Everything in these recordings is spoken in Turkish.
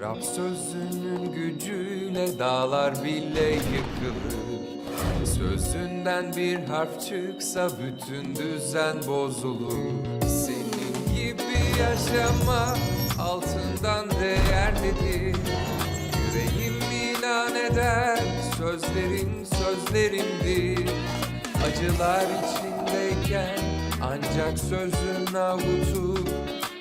Rab sözünün gücüyle dağlar bile yıkılır. Sözünden bir harf çıksa bütün düzen bozulur. Senin gibi yaşama altından değerlidir Yüreğim ilan eder sözlerin sözlerimdir. Acılar içindeyken ancak sözün avutur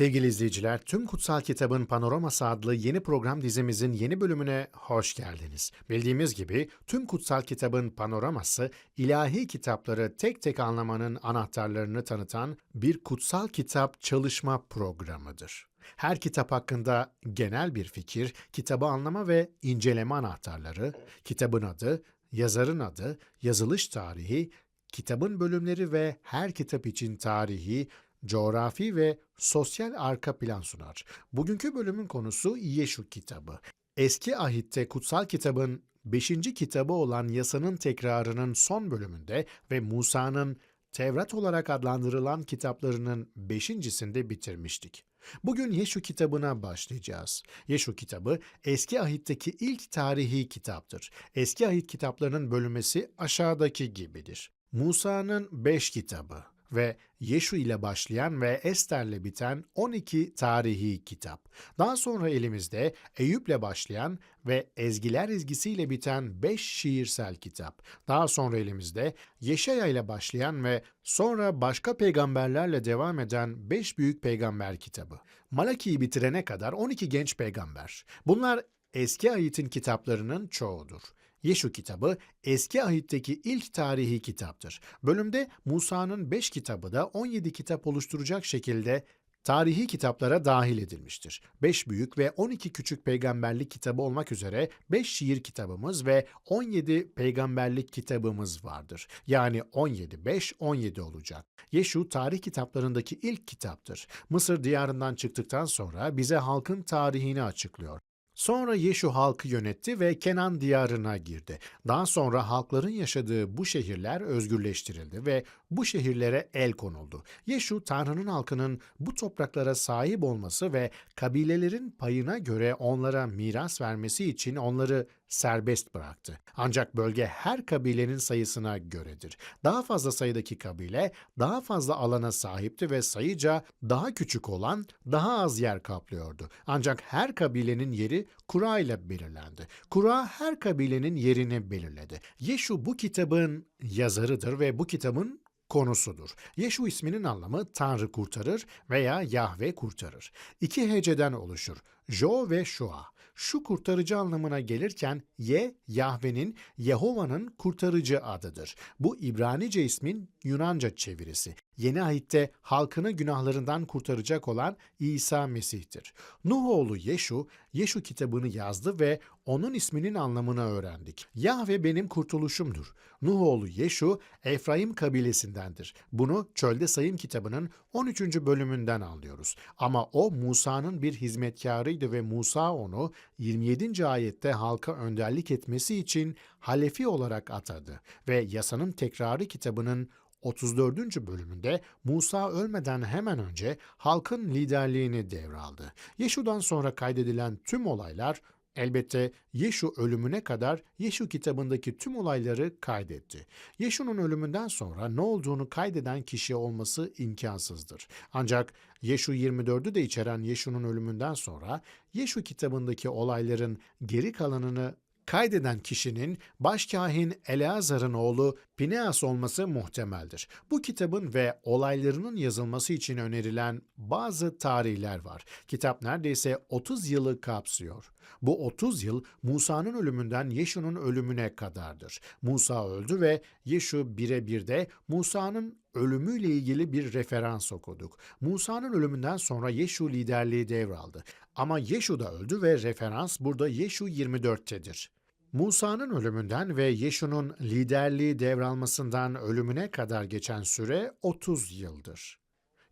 Sevgili izleyiciler, tüm Kutsal Kitabın Panoraması adlı yeni program dizimizin yeni bölümüne hoş geldiniz. Bildiğimiz gibi tüm Kutsal Kitabın Panoraması, ilahi kitapları tek tek anlamanın anahtarlarını tanıtan bir kutsal kitap çalışma programıdır. Her kitap hakkında genel bir fikir, kitabı anlama ve inceleme anahtarları, kitabın adı, yazarın adı, yazılış tarihi, kitabın bölümleri ve her kitap için tarihi, coğrafi ve sosyal arka plan sunar. Bugünkü bölümün konusu Yeşu kitabı. Eski ahitte kutsal kitabın 5. kitabı olan yasanın tekrarının son bölümünde ve Musa'nın Tevrat olarak adlandırılan kitaplarının beşincisinde bitirmiştik. Bugün Yeşu kitabına başlayacağız. Yeşu kitabı eski ahitteki ilk tarihi kitaptır. Eski ahit kitaplarının bölünmesi aşağıdaki gibidir. Musa'nın beş kitabı ve Yeşu ile başlayan ve Ester'le biten 12 tarihi kitap. Daha sonra elimizde Eyüp'le başlayan ve Ezgiler ezgisiyle biten 5 şiirsel kitap. Daha sonra elimizde Yeşaya ile başlayan ve sonra başka peygamberlerle devam eden 5 büyük peygamber kitabı. Malaki'yi bitirene kadar 12 genç peygamber. Bunlar eski ahitin kitaplarının çoğudur. Yeşu kitabı eski ahitteki ilk tarihi kitaptır. Bölümde Musa'nın 5 kitabı da 17 kitap oluşturacak şekilde tarihi kitaplara dahil edilmiştir. 5 büyük ve 12 küçük peygamberlik kitabı olmak üzere 5 şiir kitabımız ve 17 peygamberlik kitabımız vardır. Yani 17 5 17 olacak. Yeşu tarih kitaplarındaki ilk kitaptır. Mısır diyarından çıktıktan sonra bize halkın tarihini açıklıyor. Sonra Yeşu halkı yönetti ve Kenan diyarına girdi. Daha sonra halkların yaşadığı bu şehirler özgürleştirildi ve bu şehirlere el konuldu. Yeşu Tanrı'nın halkının bu topraklara sahip olması ve kabilelerin payına göre onlara miras vermesi için onları serbest bıraktı. Ancak bölge her kabilenin sayısına göredir. Daha fazla sayıdaki kabile daha fazla alana sahipti ve sayıca daha küçük olan daha az yer kaplıyordu. Ancak her kabilenin yeri kura ile belirlendi. Kura her kabilenin yerini belirledi. Yeşu bu kitabın yazarıdır ve bu kitabın konusudur. Yeşu isminin anlamı Tanrı kurtarır veya Yahve kurtarır. İki heceden oluşur. Jo ve Şua. Şu kurtarıcı anlamına gelirken Ye, Yahve'nin, Yehova'nın kurtarıcı adıdır. Bu İbranice ismin Yunanca çevirisi. Yeni ahitte halkını günahlarından kurtaracak olan İsa Mesih'tir. Nuh oğlu Yeşu, Yeşu kitabını yazdı ve onun isminin anlamını öğrendik. Yahve benim kurtuluşumdur. Nuh oğlu Yeşu, Efraim kabilesindendir. Bunu Çölde Sayım kitabının 13. bölümünden anlıyoruz. Ama o Musa'nın bir hizmetkarıydı ve Musa onu 27. ayette halka önderlik etmesi için halefi olarak atadı ve yasanın tekrarı kitabının 34. bölümünde Musa ölmeden hemen önce halkın liderliğini devraldı. Yeşu'dan sonra kaydedilen tüm olaylar Elbette Yeşu ölümüne kadar Yeşu kitabındaki tüm olayları kaydetti. Yeşu'nun ölümünden sonra ne olduğunu kaydeden kişi olması imkansızdır. Ancak Yeşu 24'ü de içeren Yeşu'nun ölümünden sonra Yeşu kitabındaki olayların geri kalanını kaydeden kişinin başkahin Eleazar'ın oğlu Pineas olması muhtemeldir. Bu kitabın ve olaylarının yazılması için önerilen bazı tarihler var. Kitap neredeyse 30 yılı kapsıyor. Bu 30 yıl Musa'nın ölümünden Yeşu'nun ölümüne kadardır. Musa öldü ve Yeşu birebir de Musa'nın ölümüyle ilgili bir referans okuduk. Musa'nın ölümünden sonra Yeşu liderliği devraldı. Ama Yeşu da öldü ve referans burada Yeşu 24'tedir. Musa'nın ölümünden ve Yeşu'nun liderliği devralmasından ölümüne kadar geçen süre 30 yıldır.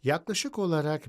Yaklaşık olarak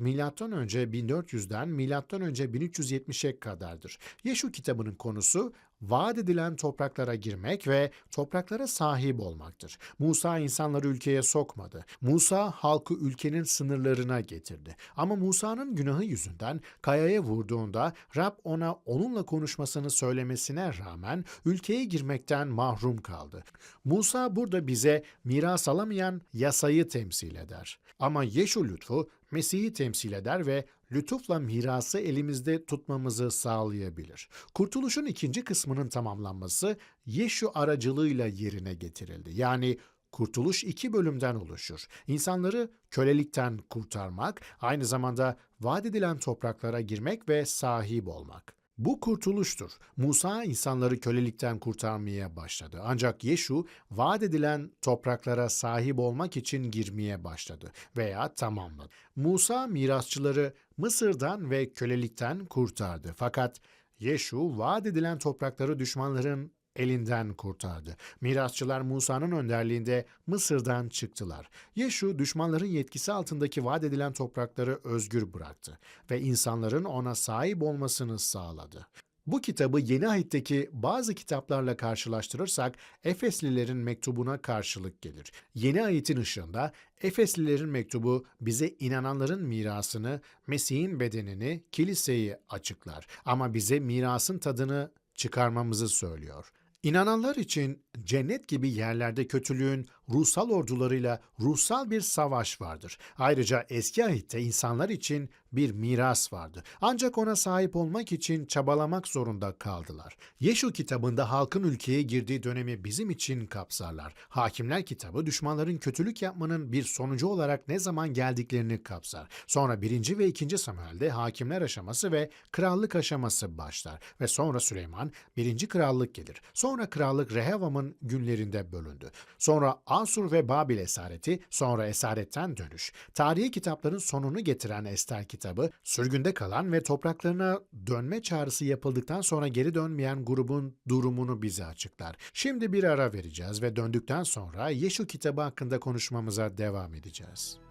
önce 1400'den milattan önce 1370'e kadardır. Yeşu kitabının konusu vaat edilen topraklara girmek ve topraklara sahip olmaktır. Musa insanları ülkeye sokmadı. Musa halkı ülkenin sınırlarına getirdi. Ama Musa'nın günahı yüzünden kayaya vurduğunda Rab ona onunla konuşmasını söylemesine rağmen ülkeye girmekten mahrum kaldı. Musa burada bize miras alamayan yasayı temsil eder. Ama Yeşu lütfu Mesih'i temsil eder ve lütufla mirası elimizde tutmamızı sağlayabilir. Kurtuluşun ikinci kısmının tamamlanması Yeşu aracılığıyla yerine getirildi. Yani Kurtuluş iki bölümden oluşur. İnsanları kölelikten kurtarmak, aynı zamanda vaat edilen topraklara girmek ve sahip olmak. Bu kurtuluştur. Musa insanları kölelikten kurtarmaya başladı. Ancak Yeşu vaat edilen topraklara sahip olmak için girmeye başladı veya tamamladı. Musa mirasçıları Mısır'dan ve kölelikten kurtardı. Fakat Yeşu vaat edilen toprakları düşmanların elinden kurtardı. Mirasçılar Musa'nın önderliğinde Mısır'dan çıktılar. Yeşu düşmanların yetkisi altındaki vaat edilen toprakları özgür bıraktı ve insanların ona sahip olmasını sağladı. Bu kitabı Yeni Ahit'teki bazı kitaplarla karşılaştırırsak Efeslilerin mektubuna karşılık gelir. Yeni Ahit'in ışığında Efeslilerin mektubu bize inananların mirasını, Mesih'in bedenini, kiliseyi açıklar. Ama bize mirasın tadını çıkarmamızı söylüyor. İnananlar için cennet gibi yerlerde kötülüğün ruhsal ordularıyla ruhsal bir savaş vardır. Ayrıca eski ahitte insanlar için bir miras vardı. Ancak ona sahip olmak için çabalamak zorunda kaldılar. Yeşu kitabında halkın ülkeye girdiği dönemi bizim için kapsarlar. Hakimler kitabı düşmanların kötülük yapmanın bir sonucu olarak ne zaman geldiklerini kapsar. Sonra birinci ve ikinci Samuel'de hakimler aşaması ve krallık aşaması başlar. Ve sonra Süleyman birinci krallık gelir. Sonra krallık Rehavam'ın günlerinde bölündü. Sonra Asur ve Babil esareti, sonra esaretten dönüş. Tarihi kitapların sonunu getiren Ester kitabı, sürgünde kalan ve topraklarına dönme çağrısı yapıldıktan sonra geri dönmeyen grubun durumunu bize açıklar. Şimdi bir ara vereceğiz ve döndükten sonra Yeşu kitabı hakkında konuşmamıza devam edeceğiz.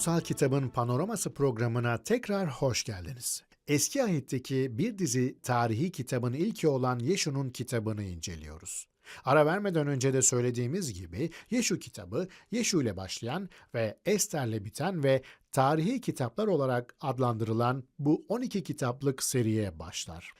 Kutsal Kitabın Panoraması programına tekrar hoş geldiniz. Eski ahitteki bir dizi tarihi kitabın ilki olan Yeşu'nun kitabını inceliyoruz. Ara vermeden önce de söylediğimiz gibi Yeşu kitabı Yeşu ile başlayan ve Ester'le biten ve tarihi kitaplar olarak adlandırılan bu 12 kitaplık seriye başlar.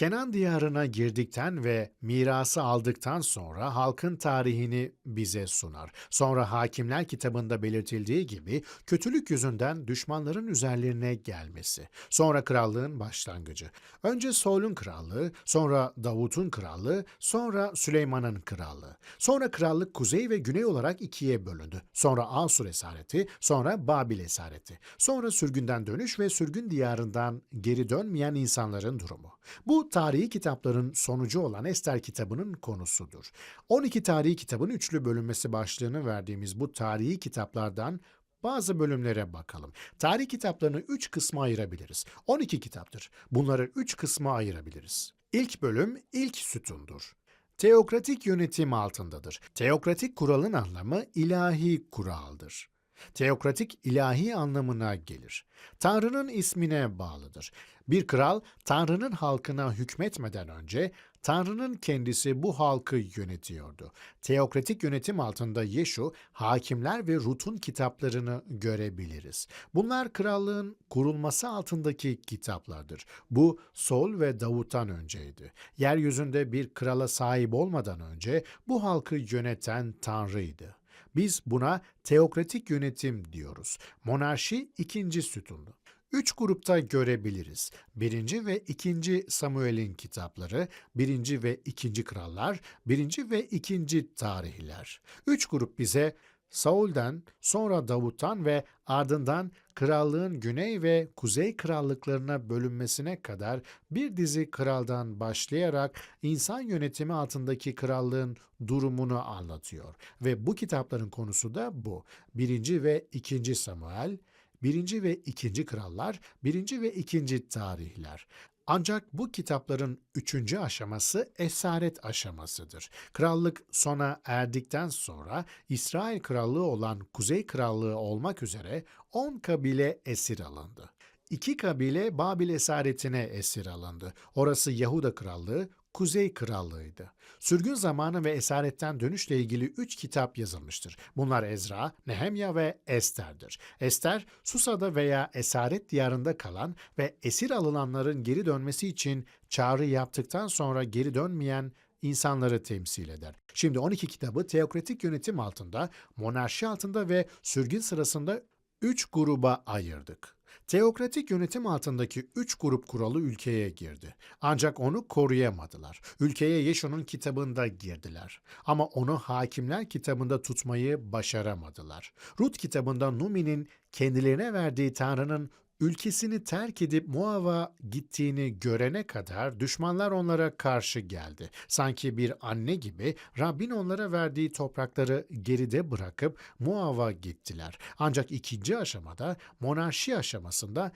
Kenan diyarına girdikten ve mirası aldıktan sonra halkın tarihini bize sunar. Sonra Hakimler kitabında belirtildiği gibi kötülük yüzünden düşmanların üzerlerine gelmesi. Sonra krallığın başlangıcı. Önce Saul'un krallığı, sonra Davut'un krallığı, sonra Süleyman'ın krallığı. Sonra krallık kuzey ve güney olarak ikiye bölündü. Sonra Asur esareti, sonra Babil esareti. Sonra sürgünden dönüş ve sürgün diyarından geri dönmeyen insanların durumu. Bu tarihi kitapların sonucu olan Ester kitabının konusudur. 12 tarihi kitabın üçlü bölünmesi başlığını verdiğimiz bu tarihi kitaplardan bazı bölümlere bakalım. Tarih kitaplarını 3 kısma ayırabiliriz. 12 kitaptır. Bunları 3 kısma ayırabiliriz. İlk bölüm ilk sütundur. Teokratik yönetim altındadır. Teokratik kuralın anlamı ilahi kuraldır. Teokratik ilahi anlamına gelir. Tanrı'nın ismine bağlıdır. Bir kral Tanrı'nın halkına hükmetmeden önce Tanrı'nın kendisi bu halkı yönetiyordu. Teokratik yönetim altında Yeşu, Hakimler ve Rut'un kitaplarını görebiliriz. Bunlar krallığın kurulması altındaki kitaplardır. Bu Sol ve Davut'tan önceydi. Yeryüzünde bir krala sahip olmadan önce bu halkı yöneten Tanrı'ydı. Biz buna teokratik yönetim diyoruz. Monarşi ikinci sütunlu. Üç grupta görebiliriz. Birinci ve ikinci Samuel'in kitapları, birinci ve ikinci krallar, birinci ve ikinci tarihler. Üç grup bize Saul'den, sonra Davut'tan ve ardından krallığın güney ve kuzey krallıklarına bölünmesine kadar bir dizi kraldan başlayarak insan yönetimi altındaki krallığın durumunu anlatıyor. Ve bu kitapların konusu da bu. Birinci ve ikinci Samuel, birinci ve ikinci krallar, birinci ve ikinci tarihler. Ancak bu kitapların üçüncü aşaması esaret aşamasıdır. Krallık sona erdikten sonra İsrail krallığı olan Kuzey Krallığı olmak üzere 10 kabile esir alındı. İki kabile Babil esaretine esir alındı. Orası Yahuda Krallığı, Kuzey Krallığı'ydı. Sürgün zamanı ve esaretten dönüşle ilgili üç kitap yazılmıştır. Bunlar Ezra, Nehemya ve Ester'dir. Ester, Susa'da veya esaret diyarında kalan ve esir alınanların geri dönmesi için çağrı yaptıktan sonra geri dönmeyen insanları temsil eder. Şimdi 12 kitabı teokratik yönetim altında, monarşi altında ve sürgün sırasında üç gruba ayırdık. Teokratik yönetim altındaki üç grup kuralı ülkeye girdi. Ancak onu koruyamadılar. Ülkeye Yeşu'nun kitabında girdiler. Ama onu Hakimler kitabında tutmayı başaramadılar. Rut kitabında Numi'nin kendilerine verdiği Tanrı'nın ülkesini terk edip Moav'a gittiğini görene kadar düşmanlar onlara karşı geldi. Sanki bir anne gibi Rabbin onlara verdiği toprakları geride bırakıp Moav'a gittiler. Ancak ikinci aşamada monarşi aşamasında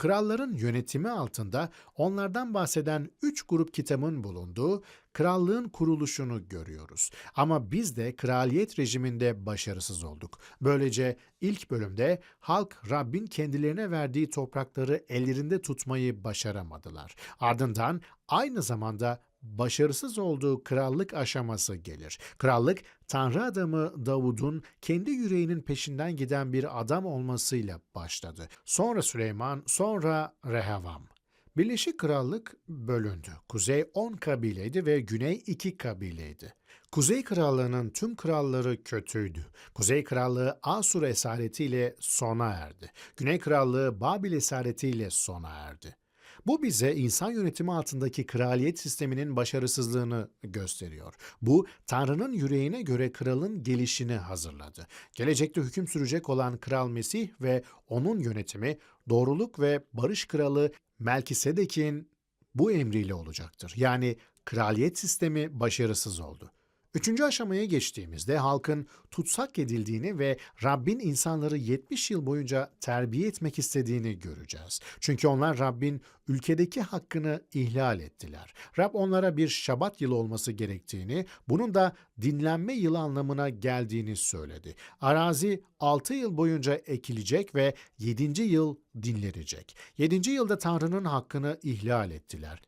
Kralların yönetimi altında onlardan bahseden üç grup kitabın bulunduğu krallığın kuruluşunu görüyoruz. Ama biz de kraliyet rejiminde başarısız olduk. Böylece ilk bölümde halk Rabbin kendilerine verdiği toprakları ellerinde tutmayı başaramadılar. Ardından aynı zamanda başarısız olduğu krallık aşaması gelir. Krallık Tanrı adamı Davud'un kendi yüreğinin peşinden giden bir adam olmasıyla başladı. Sonra Süleyman, sonra Rehavam. Birleşik Krallık bölündü. Kuzey 10 kabileydi ve güney 2 kabileydi. Kuzey Krallığı'nın tüm kralları kötüydü. Kuzey Krallığı Asur esaretiyle sona erdi. Güney Krallığı Babil esaretiyle sona erdi. Bu bize insan yönetimi altındaki kraliyet sisteminin başarısızlığını gösteriyor. Bu Tanrı'nın yüreğine göre kralın gelişini hazırladı. Gelecekte hüküm sürecek olan Kral Mesih ve onun yönetimi doğruluk ve barış kralı Melkisedek'in bu emriyle olacaktır. Yani kraliyet sistemi başarısız oldu. Üçüncü aşamaya geçtiğimizde halkın tutsak edildiğini ve Rabbin insanları 70 yıl boyunca terbiye etmek istediğini göreceğiz. Çünkü onlar Rabbin ülkedeki hakkını ihlal ettiler. Rab onlara bir şabat yılı olması gerektiğini, bunun da dinlenme yılı anlamına geldiğini söyledi. Arazi 6 yıl boyunca ekilecek ve 7. yıl dinlenecek. 7. yılda Tanrı'nın hakkını ihlal ettiler.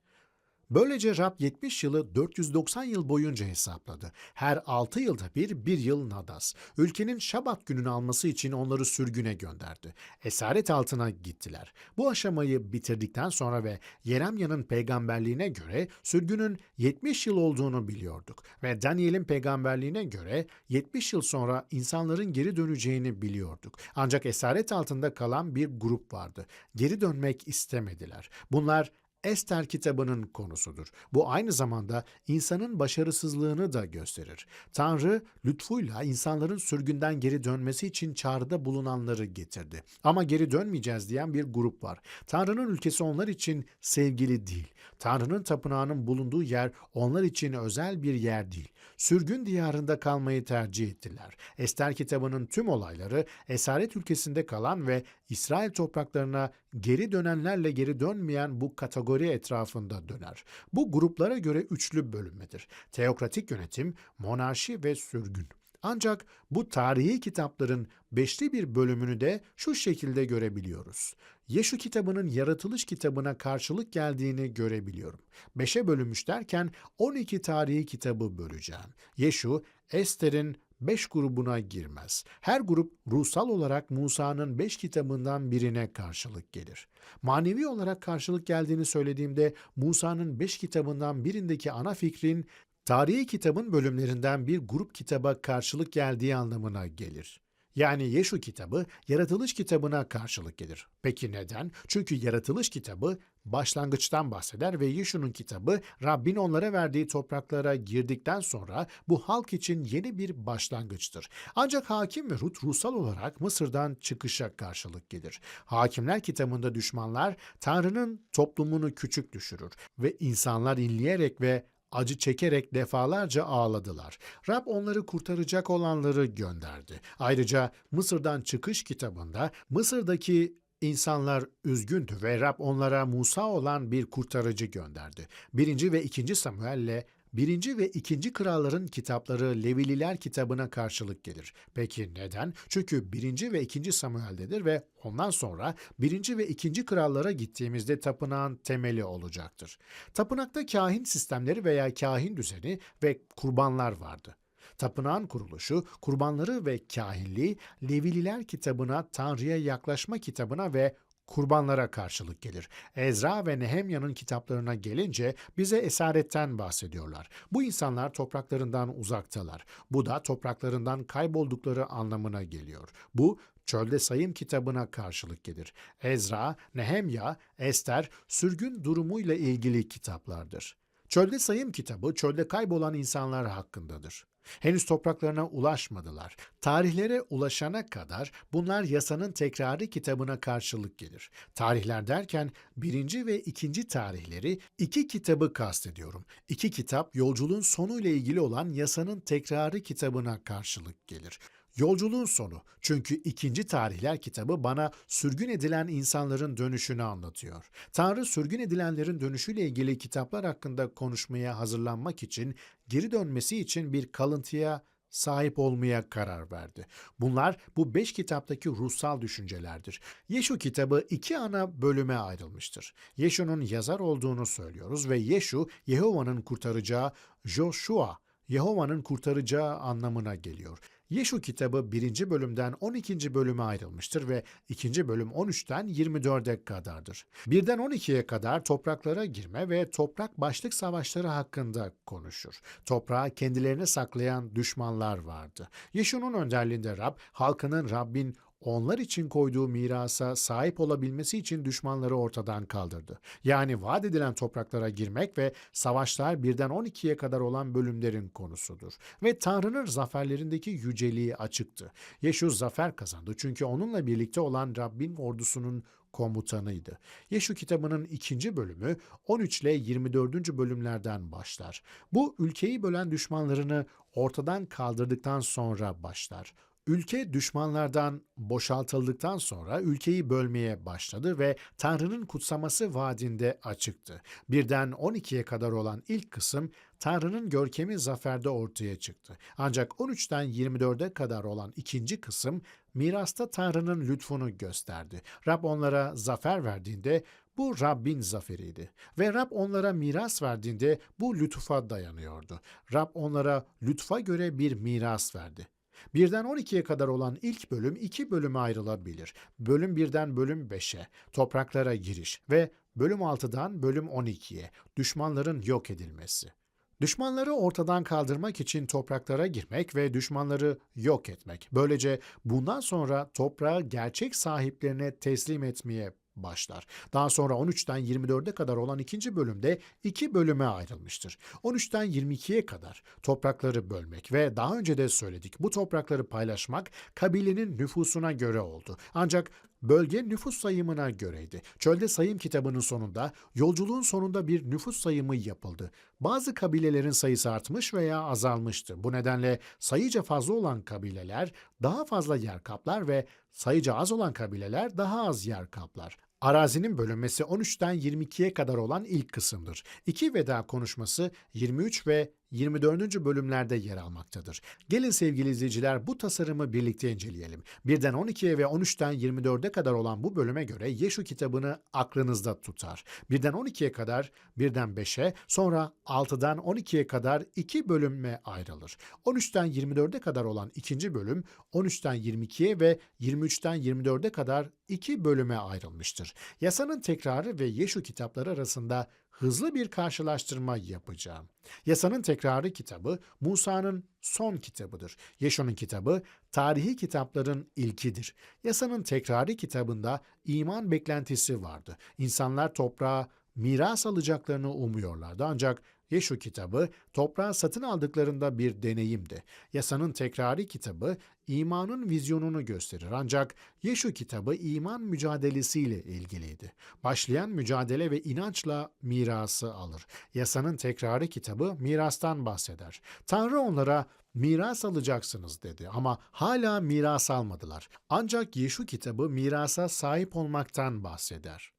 Böylece Rab 70 yılı 490 yıl boyunca hesapladı. Her 6 yılda bir, bir yıl nadas. Ülkenin şabat gününü alması için onları sürgüne gönderdi. Esaret altına gittiler. Bu aşamayı bitirdikten sonra ve Yeremya'nın peygamberliğine göre sürgünün 70 yıl olduğunu biliyorduk. Ve Daniel'in peygamberliğine göre 70 yıl sonra insanların geri döneceğini biliyorduk. Ancak esaret altında kalan bir grup vardı. Geri dönmek istemediler. Bunlar Ester kitabının konusudur. Bu aynı zamanda insanın başarısızlığını da gösterir. Tanrı lütfuyla insanların sürgünden geri dönmesi için çağrıda bulunanları getirdi. Ama geri dönmeyeceğiz diyen bir grup var. Tanrı'nın ülkesi onlar için sevgili değil. Tanrı'nın tapınağının bulunduğu yer onlar için özel bir yer değil. Sürgün diyarında kalmayı tercih ettiler. Ester kitabının tüm olayları esaret ülkesinde kalan ve İsrail topraklarına geri dönenlerle geri dönmeyen bu kategori etrafında döner. Bu gruplara göre üçlü bölünmedir. Teokratik yönetim, monarşi ve sürgün. Ancak bu tarihi kitapların beşli bir bölümünü de şu şekilde görebiliyoruz. Yeşu kitabının yaratılış kitabına karşılık geldiğini görebiliyorum. Beşe bölünmüş derken 12 tarihi kitabı böleceğim. Yeşu, Ester'in 5 grubuna girmez. Her grup ruhsal olarak Musa'nın 5 kitabından birine karşılık gelir. Manevi olarak karşılık geldiğini söylediğimde Musa'nın 5 kitabından birindeki ana fikrin tarihi kitabın bölümlerinden bir grup kitaba karşılık geldiği anlamına gelir. Yani Yeşu kitabı yaratılış kitabına karşılık gelir. Peki neden? Çünkü yaratılış kitabı başlangıçtan bahseder ve Yeşu'nun kitabı Rabbin onlara verdiği topraklara girdikten sonra bu halk için yeni bir başlangıçtır. Ancak Hakim ve Rut ruhsal olarak Mısır'dan çıkışa karşılık gelir. Hakimler kitabında düşmanlar Tanrı'nın toplumunu küçük düşürür ve insanlar inleyerek ve acı çekerek defalarca ağladılar. Rab onları kurtaracak olanları gönderdi. Ayrıca Mısır'dan çıkış kitabında Mısır'daki insanlar üzgündü ve Rab onlara Musa olan bir kurtarıcı gönderdi. Birinci ve ikinci Samuel'le Birinci ve ikinci kralların kitapları Levililer kitabına karşılık gelir. Peki neden? Çünkü birinci ve ikinci Samuel'dedir ve ondan sonra birinci ve ikinci krallara gittiğimizde tapınağın temeli olacaktır. Tapınakta kahin sistemleri veya kahin düzeni ve kurbanlar vardı. Tapınağın kuruluşu, kurbanları ve kahinliği Levililer kitabına, Tanrı'ya yaklaşma kitabına ve kurbanlara karşılık gelir. Ezra ve Nehemya'nın kitaplarına gelince bize esaretten bahsediyorlar. Bu insanlar topraklarından uzaktalar. Bu da topraklarından kayboldukları anlamına geliyor. Bu Çölde Sayım kitabına karşılık gelir. Ezra, Nehemya, Ester sürgün durumuyla ilgili kitaplardır. Çölde Sayım kitabı çölde kaybolan insanlar hakkındadır. Henüz topraklarına ulaşmadılar. Tarihlere ulaşana kadar bunlar yasanın tekrarı kitabına karşılık gelir. Tarihler derken birinci ve ikinci tarihleri iki kitabı kastediyorum. İki kitap yolculuğun sonuyla ilgili olan yasanın tekrarı kitabına karşılık gelir. Yolculuğun sonu. Çünkü ikinci tarihler kitabı bana sürgün edilen insanların dönüşünü anlatıyor. Tanrı sürgün edilenlerin dönüşüyle ilgili kitaplar hakkında konuşmaya hazırlanmak için, geri dönmesi için bir kalıntıya sahip olmaya karar verdi. Bunlar bu beş kitaptaki ruhsal düşüncelerdir. Yeşu kitabı iki ana bölüme ayrılmıştır. Yeşu'nun yazar olduğunu söylüyoruz ve Yeşu, Yehova'nın kurtaracağı, Joshua, Yehova'nın kurtaracağı anlamına geliyor. Yeşu kitabı 1. bölümden 12. bölüme ayrılmıştır ve 2. bölüm 13'ten 24'e kadardır. 1'den 12'ye kadar topraklara girme ve toprak başlık savaşları hakkında konuşur. Toprağı kendilerine saklayan düşmanlar vardı. Yeşu'nun önderliğinde Rab, halkının Rabbin onlar için koyduğu mirasa sahip olabilmesi için düşmanları ortadan kaldırdı. Yani vaat edilen topraklara girmek ve savaşlar birden 12'ye kadar olan bölümlerin konusudur. Ve Tanrı'nın zaferlerindeki yüceliği açıktı. Yeşu zafer kazandı çünkü onunla birlikte olan Rabbin ordusunun komutanıydı. Yeşu kitabının ikinci bölümü 13 ile 24. bölümlerden başlar. Bu ülkeyi bölen düşmanlarını ortadan kaldırdıktan sonra başlar. Ülke düşmanlardan boşaltıldıktan sonra ülkeyi bölmeye başladı ve Tanrı'nın kutsaması vaadinde açıktı. Birden 12'ye kadar olan ilk kısım Tanrı'nın görkemi zaferde ortaya çıktı. Ancak 13'ten 24'e kadar olan ikinci kısım mirasta Tanrı'nın lütfunu gösterdi. Rab onlara zafer verdiğinde bu Rabbin zaferiydi. Ve Rab onlara miras verdiğinde bu lütfa dayanıyordu. Rab onlara lütfa göre bir miras verdi. Birden 12'ye kadar olan ilk bölüm iki bölüme ayrılabilir. Bölüm 1'den bölüm 5'e, topraklara giriş ve bölüm 6'dan bölüm 12'ye, düşmanların yok edilmesi. Düşmanları ortadan kaldırmak için topraklara girmek ve düşmanları yok etmek. Böylece bundan sonra toprağı gerçek sahiplerine teslim etmeye başlar. Daha sonra 13'ten 24'e kadar olan ikinci bölümde iki bölüme ayrılmıştır. 13'ten 22'ye kadar toprakları bölmek ve daha önce de söyledik bu toprakları paylaşmak kabilenin nüfusuna göre oldu. Ancak bölge nüfus sayımına göreydi. Çölde sayım kitabının sonunda yolculuğun sonunda bir nüfus sayımı yapıldı. Bazı kabilelerin sayısı artmış veya azalmıştı. Bu nedenle sayıca fazla olan kabileler daha fazla yer kaplar ve sayıca az olan kabileler daha az yer kaplar. Arazinin bölünmesi 13'ten 22'ye kadar olan ilk kısımdır. İki veda konuşması 23 ve 24. bölümlerde yer almaktadır. Gelin sevgili izleyiciler bu tasarımı birlikte inceleyelim. Birden 12'ye ve 13'ten 24'e kadar olan bu bölüme göre Yeşu kitabını aklınızda tutar. Birden 12'ye kadar, birden 5'e, sonra 6'dan 12'ye kadar iki bölüme ayrılır. 13'ten 24'e kadar olan ikinci bölüm 13'ten 22'ye ve 23'ten 24'e kadar iki bölüme ayrılmıştır. Yasanın tekrarı ve Yeşu kitapları arasında hızlı bir karşılaştırma yapacağım. Yasanın tekrarı kitabı Musa'nın son kitabıdır. Yeşu'nun kitabı tarihi kitapların ilkidir. Yasanın tekrarı kitabında iman beklentisi vardı. İnsanlar toprağa miras alacaklarını umuyorlardı ancak Yeşu kitabı toprağı satın aldıklarında bir deneyimdi. Yasanın tekrari kitabı imanın vizyonunu gösterir ancak Yeşu kitabı iman mücadelesiyle ilgiliydi. Başlayan mücadele ve inançla mirası alır. Yasanın tekrarı kitabı mirastan bahseder. Tanrı onlara miras alacaksınız dedi ama hala miras almadılar. Ancak Yeşu kitabı mirasa sahip olmaktan bahseder.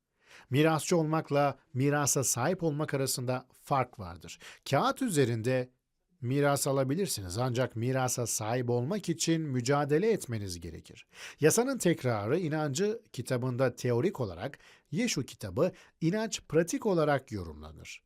Mirasçı olmakla mirasa sahip olmak arasında fark vardır. Kağıt üzerinde miras alabilirsiniz ancak mirasa sahip olmak için mücadele etmeniz gerekir. Yasanın tekrarı inancı kitabında teorik olarak, Yeşu kitabı inanç pratik olarak yorumlanır.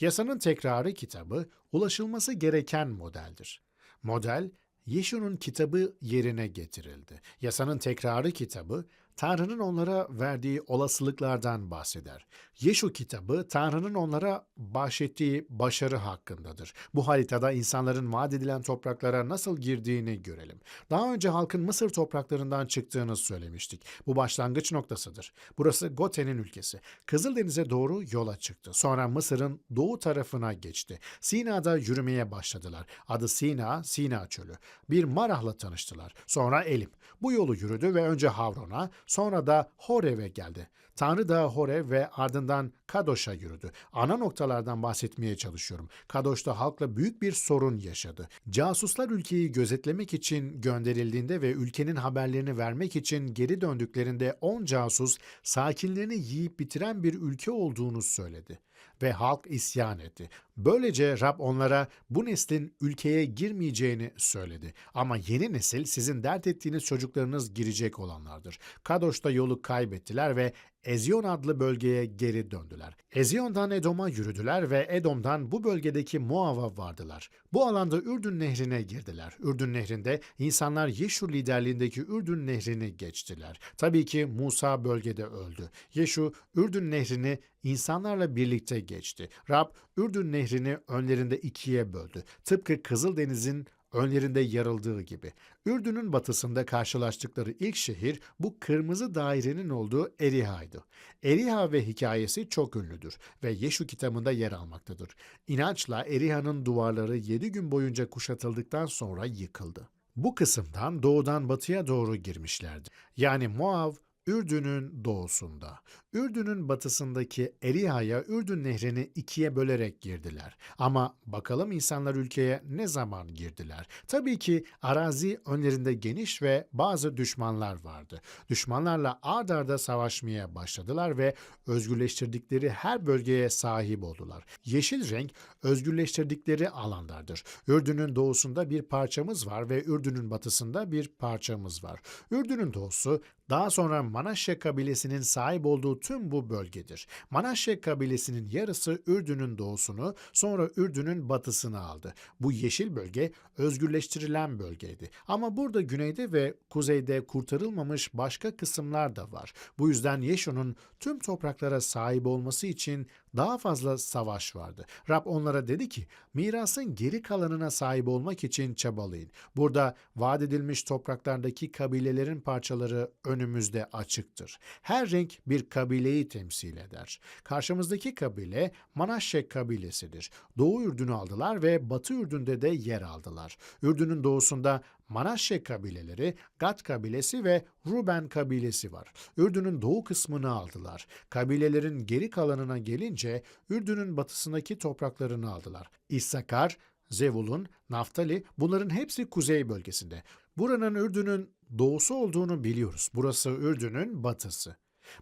Yasanın tekrarı kitabı ulaşılması gereken modeldir. Model Yeşu'nun kitabı yerine getirildi. Yasanın tekrarı kitabı Tanrı'nın onlara verdiği olasılıklardan bahseder. Yeşu kitabı Tanrı'nın onlara bahşettiği başarı hakkındadır. Bu haritada insanların vaat edilen topraklara nasıl girdiğini görelim. Daha önce halkın Mısır topraklarından çıktığını söylemiştik. Bu başlangıç noktasıdır. Burası Goten'in ülkesi. Kızıldeniz'e doğru yola çıktı. Sonra Mısır'ın doğu tarafına geçti. Sina'da yürümeye başladılar. Adı Sina, Sina çölü. Bir Marah'la tanıştılar. Sonra Elim. Bu yolu yürüdü ve önce Havron'a, sonra da Horev'e geldi. Tanrı Dağı Horev ve ardından Kadoş'a yürüdü. Ana noktalardan bahsetmeye çalışıyorum. Kadoş'ta halkla büyük bir sorun yaşadı. Casuslar ülkeyi gözetlemek için gönderildiğinde ve ülkenin haberlerini vermek için geri döndüklerinde 10 casus sakinlerini yiyip bitiren bir ülke olduğunu söyledi ve halk isyan etti. Böylece Rab onlara bu neslin ülkeye girmeyeceğini söyledi. Ama yeni nesil sizin dert ettiğiniz çocuklarınız girecek olanlardır. Kadoş'ta yolu kaybettiler ve Ezyon adlı bölgeye geri döndüler. Ezyon'dan Edom'a yürüdüler ve Edom'dan bu bölgedeki Moav'a vardılar. Bu alanda Ürdün Nehri'ne girdiler. Ürdün Nehri'nde insanlar Yeşu liderliğindeki Ürdün Nehri'ni geçtiler. Tabii ki Musa bölgede öldü. Yeşu Ürdün Nehri'ni insanlarla birlikte geçti. Rab Ürdün Nehri'ni önlerinde ikiye böldü. Tıpkı Kızıldeniz'in önlerinde yarıldığı gibi. Ürdün'ün batısında karşılaştıkları ilk şehir bu kırmızı dairenin olduğu Eriha'ydı. Eriha ve hikayesi çok ünlüdür ve Yeşu kitabında yer almaktadır. İnançla Eriha'nın duvarları 7 gün boyunca kuşatıldıktan sonra yıkıldı. Bu kısımdan doğudan batıya doğru girmişlerdi. Yani Moav, Ürdün'ün doğusunda. Ürdün'ün batısındaki Eriha'ya Ürdün nehrini ikiye bölerek girdiler. Ama bakalım insanlar ülkeye ne zaman girdiler? Tabii ki arazi önlerinde geniş ve bazı düşmanlar vardı. Düşmanlarla ard arda savaşmaya başladılar ve özgürleştirdikleri her bölgeye sahip oldular. Yeşil renk özgürleştirdikleri alanlardır. Ürdün'ün doğusunda bir parçamız var ve Ürdün'ün batısında bir parçamız var. Ürdün'ün doğusu daha sonra Manaşe kabilesinin sahip olduğu tüm bu bölgedir. Manaşe kabilesinin yarısı Ürdün'ün doğusunu, sonra Ürdün'ün batısını aldı. Bu yeşil bölge özgürleştirilen bölgeydi. Ama burada güneyde ve kuzeyde kurtarılmamış başka kısımlar da var. Bu yüzden Yeşu'nun tüm topraklara sahip olması için daha fazla savaş vardı. Rab onlara dedi ki, mirasın geri kalanına sahip olmak için çabalayın. Burada vaat edilmiş topraklardaki kabilelerin parçaları önümüzde açıktır. Her renk bir kabileyi temsil eder. Karşımızdaki kabile Manaşe kabilesidir. Doğu Ürdün'ü aldılar ve Batı Ürdün'de de yer aldılar. Ürdün'ün doğusunda Manaşe kabileleri, Gad kabilesi ve Ruben kabilesi var. Ürdün'ün doğu kısmını aldılar. Kabilelerin geri kalanına gelince Ürdün'ün batısındaki topraklarını aldılar. İssakar, Zevulun, Naftali bunların hepsi kuzey bölgesinde. Buranın Ürdün'ün doğusu olduğunu biliyoruz. Burası Ürdün'ün batısı.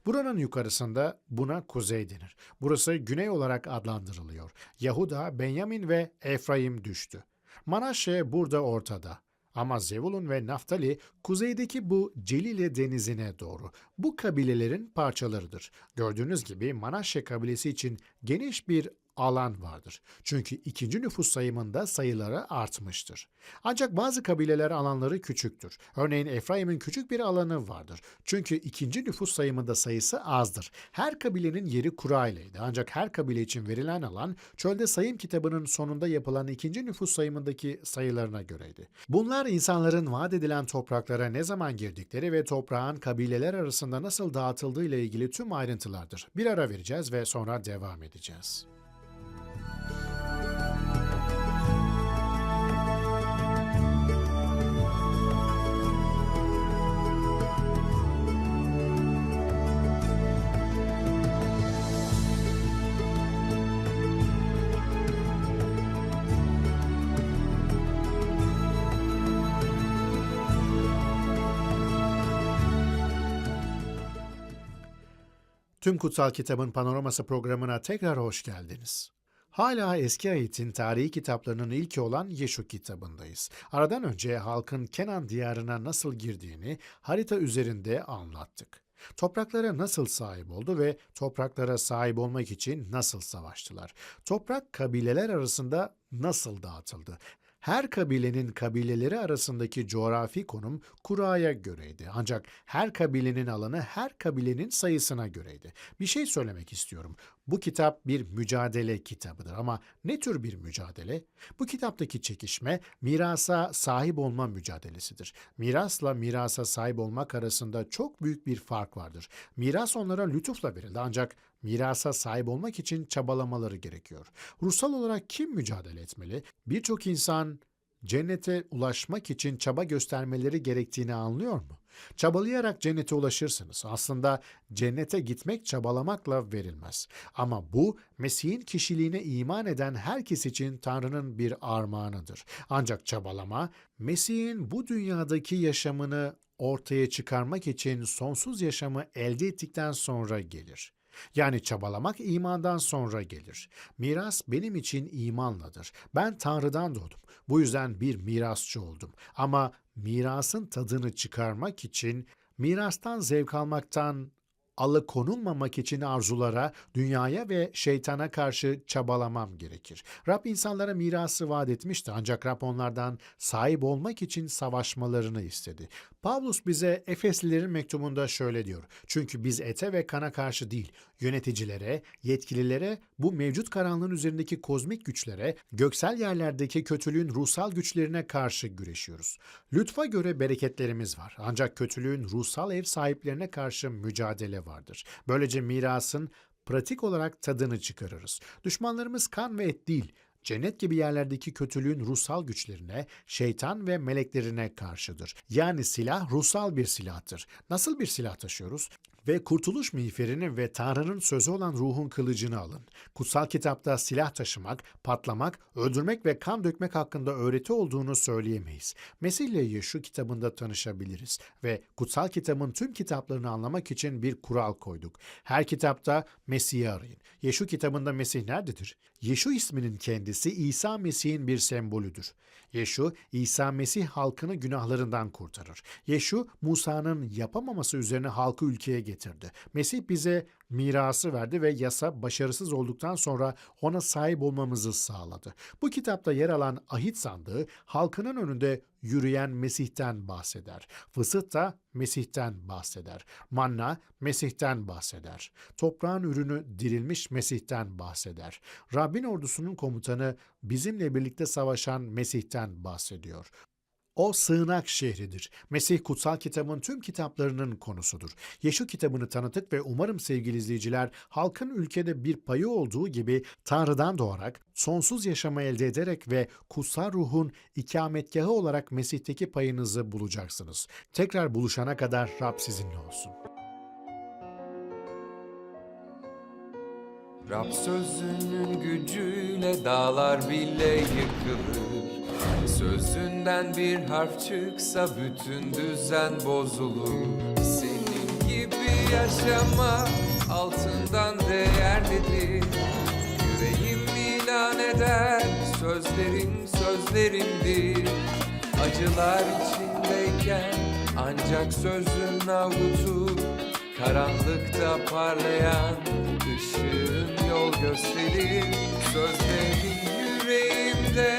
Buranın yukarısında buna kuzey denir. Burası güney olarak adlandırılıyor. Yahuda, Benyamin ve Efraim düştü. Manaşe burada ortada. Ama Zevulun ve Naftali kuzeydeki bu Celile denizine doğru. Bu kabilelerin parçalarıdır. Gördüğünüz gibi Manaşe kabilesi için geniş bir alan vardır. Çünkü ikinci nüfus sayımında sayıları artmıştır. Ancak bazı kabileler alanları küçüktür. Örneğin Efraim'in küçük bir alanı vardır. Çünkü ikinci nüfus sayımında sayısı azdır. Her kabilenin yeri kura. Ancak her kabile için verilen alan çölde sayım kitabının sonunda yapılan ikinci nüfus sayımındaki sayılarına göreydi. Bunlar insanların vaat edilen topraklara ne zaman girdikleri ve toprağın kabileler arasında nasıl dağıtıldığı ile ilgili tüm ayrıntılardır. Bir ara vereceğiz ve sonra devam edeceğiz. Tüm Kutsal Kitabın Panoraması programına tekrar hoş geldiniz. Hala eski ayetin tarihi kitaplarının ilki olan Yeşu kitabındayız. Aradan önce halkın Kenan diyarına nasıl girdiğini harita üzerinde anlattık. Topraklara nasıl sahip oldu ve topraklara sahip olmak için nasıl savaştılar? Toprak kabileler arasında nasıl dağıtıldı? Her kabilenin kabileleri arasındaki coğrafi konum kuraya göreydi. Ancak her kabilenin alanı her kabilenin sayısına göreydi. Bir şey söylemek istiyorum. Bu kitap bir mücadele kitabıdır ama ne tür bir mücadele? Bu kitaptaki çekişme mirasa sahip olma mücadelesidir. Mirasla mirasa sahip olmak arasında çok büyük bir fark vardır. Miras onlara lütufla verildi ancak mirasa sahip olmak için çabalamaları gerekiyor. Ruhsal olarak kim mücadele etmeli? Birçok insan cennete ulaşmak için çaba göstermeleri gerektiğini anlıyor mu? Çabalayarak cennete ulaşırsınız. Aslında cennete gitmek çabalamakla verilmez. Ama bu Mesih'in kişiliğine iman eden herkes için Tanrı'nın bir armağanıdır. Ancak çabalama Mesih'in bu dünyadaki yaşamını ortaya çıkarmak için sonsuz yaşamı elde ettikten sonra gelir. Yani çabalamak imandan sonra gelir. Miras benim için imanladır. Ben Tanrı'dan doğdum. Bu yüzden bir mirasçı oldum. Ama mirasın tadını çıkarmak için, mirastan zevk almaktan alıkonulmamak için arzulara, dünyaya ve şeytana karşı çabalamam gerekir. Rab insanlara mirası vaat etmişti ancak Rab onlardan sahip olmak için savaşmalarını istedi. Pavlus bize Efeslilerin mektubunda şöyle diyor. Çünkü biz ete ve kana karşı değil, yöneticilere, yetkililere, bu mevcut karanlığın üzerindeki kozmik güçlere, göksel yerlerdeki kötülüğün ruhsal güçlerine karşı güreşiyoruz. Lütfa göre bereketlerimiz var. Ancak kötülüğün ruhsal ev sahiplerine karşı mücadele vardır. Böylece mirasın pratik olarak tadını çıkarırız. Düşmanlarımız kan ve et değil, cennet gibi yerlerdeki kötülüğün ruhsal güçlerine, şeytan ve meleklerine karşıdır. Yani silah ruhsal bir silahtır. Nasıl bir silah taşıyoruz? Ve kurtuluş miğferini ve Tanrı'nın sözü olan ruhun kılıcını alın. Kutsal kitapta silah taşımak, patlamak, öldürmek ve kan dökmek hakkında öğreti olduğunu söyleyemeyiz. Mesih ile Yeşu kitabında tanışabiliriz ve kutsal kitabın tüm kitaplarını anlamak için bir kural koyduk. Her kitapta Mesih'i arayın. Yeşu kitabında Mesih nerededir? Yeşu isminin kendisi İsa Mesih'in bir sembolüdür. Yeşu, İsa Mesih halkını günahlarından kurtarır. Yeşu, Musa'nın yapamaması üzerine halkı ülkeye getirdi. Mesih bize mirası verdi ve yasa başarısız olduktan sonra ona sahip olmamızı sağladı. Bu kitapta yer alan ahit sandığı halkının önünde yürüyen Mesih'ten bahseder. Fısıh da Mesih'ten bahseder. Manna Mesih'ten bahseder. Toprağın ürünü dirilmiş Mesih'ten bahseder. Rabbin ordusunun komutanı bizimle birlikte savaşan Mesih'ten bahsediyor. O sığınak şehridir. Mesih kutsal kitabın tüm kitaplarının konusudur. Yeşu kitabını tanıtık ve umarım sevgili izleyiciler halkın ülkede bir payı olduğu gibi Tanrı'dan doğarak, sonsuz yaşamı elde ederek ve kutsal ruhun ikametgahı olarak Mesih'teki payınızı bulacaksınız. Tekrar buluşana kadar Rab sizinle olsun. Rab sözünün gücüyle dağlar bile yıkılır Sözünden bir harf çıksa bütün düzen bozulur. Senin gibi yaşamak altından değerlidir. Yüreğim ilan eder sözlerim sözlerimdir. Acılar içindeyken ancak sözün avutur Karanlıkta parlayan ışığın yol gösterir. Sözlerin yüreğimde